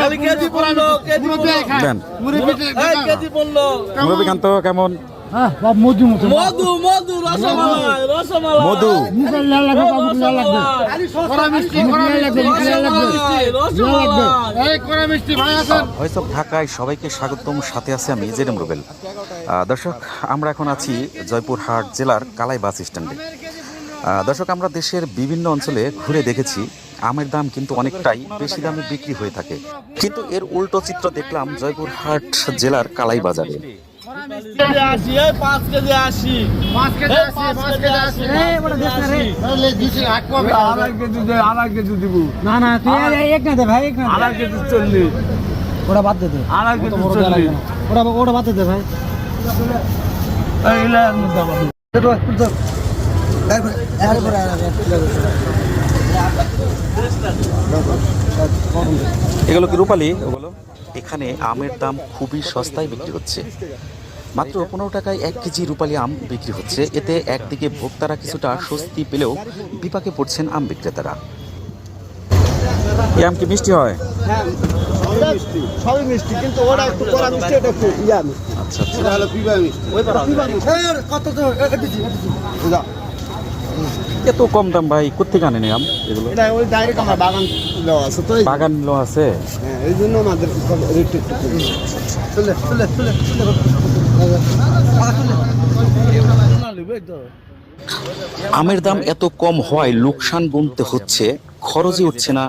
খালি KG KG কেমন? হ্যাঁ মধু মধু মধু রসমালাই রসমালাই। মধু। লাল লাগবে লাল লাগবে। কড়া মিষ্টি কড়া লাগবে লাগবে রসমালাই লাল লাগবে। রসমালাই এই কড়া মিষ্টি ভাই আছেন ভয়েস অফ ঢাকায় সবাইকে স্বাগতম সাথে আছে আমি জেডেম রুবেল। দর্শক আমরা এখন আছি জয়পুরহাট জেলার কালাই বাস স্ট্যান্ডে। দর্শক আমরা দেশের বিভিন্ন অঞ্চলে ঘুরে দেখেছি আমের দাম কিন্তু অনেকটাই বেশি দামে বিক্রি হয়ে থাকে। কিন্তু এর উল্টো চিত্র দেখলাম জয়পুরহাট জেলার কালাই বাজারে ওটা বাদ দে ওটা ওটা বাদ ভাই এগুলো কি রূপালি? ওগুলো? এখানে আমের দাম খুবই সস্তায় বিক্রি হচ্ছে। মাত্র পনেরো টাকায় এক কেজি রূপালি আম বিক্রি হচ্ছে। এতে একদিকে ভোক্তারা কিছুটা স্বস্তি পেলেও বিপাকে পড়ছেন আম বিক্রেতারা। এই আম কি মিষ্টি হয়? সবই মিষ্টি। কিন্তু ওটা একটু কড়া মিষ্টি এটা একটু ইয়া মিষ্টি। আচ্ছা আচ্ছা। হলো পিবা মিষ্টি। কত তো দিছি বুঝা এত কম দাম ভাই কোথেকে আনেন আম? এগুলো? এটা ওই ডাইরেক্ট আমার বাগান দেওয়া আছে তো বাগান লো আছে? হ্যাঁ এই জন্য আমাদের রেট একটু চলে চলে চলে আমের দাম এত কম হওয়ায় লোকসান গুনতে হচ্ছে খরচই উঠছে না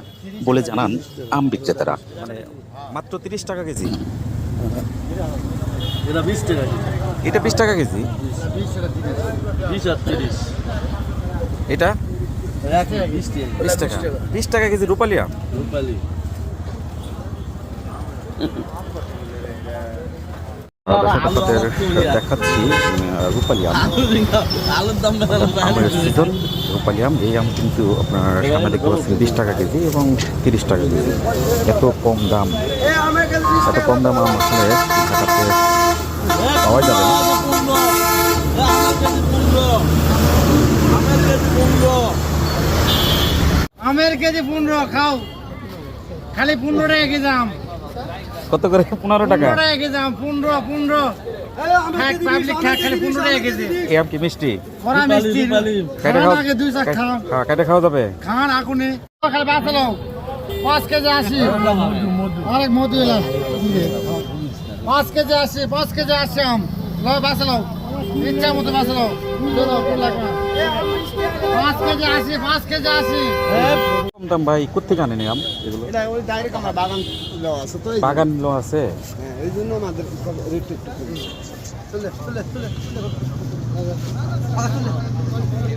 বলে জানান আম বিক্রেতারা। মানে মাত্র তিরিশ টাকা কেজি। এটা বিশ টাকা কেজি। এটা বিশ টাকা কেজি? বিশ আর তিরিশ। এটা? বিশ টাকা। বিশ টাকা। কেজি রূপালি। আম রূপালি দর্শক দেখাচ্ছি আহ, রূপালি আম। আমের সিজন রূপালি আম এই আম কিন্তু আপনার সামনে দেখতে পাচ্ছেন বিশ টাকা কেজি এবং তিরিশ টাকা কেজি। এত কম দাম এত কম দাম আম আসলে ঢাকাতে পাওয়া যাবে। না। আমের কেজি পনেরো খাও। খালি পনেরো টাকা কেজি আম। কত করে? পনেরো টাকা। কেজি আম পনেরো পনেরো। খালি মিষ্টি? খাওয়া হ্যাঁ, যাবে? খান বাঁচালো পাঁচ কেজি আসি অনেক মধু এলাম। পাঁচ কেজি আসি পাঁচ কেজি আসি আম। লয় বাঁচালো ইচ্ছা মতো বাঁচলো চলো। পাঁচ কেজি আসি পাঁচ কেজি আসি দাম ভাই কোথেকে আনেন আম? এগুলো? এটা ওই ডাইরেক্ট আমার বাগান আছে তো বাগান লো আছে? হ্যাঁ এই জন্য আমাদের রেট একটু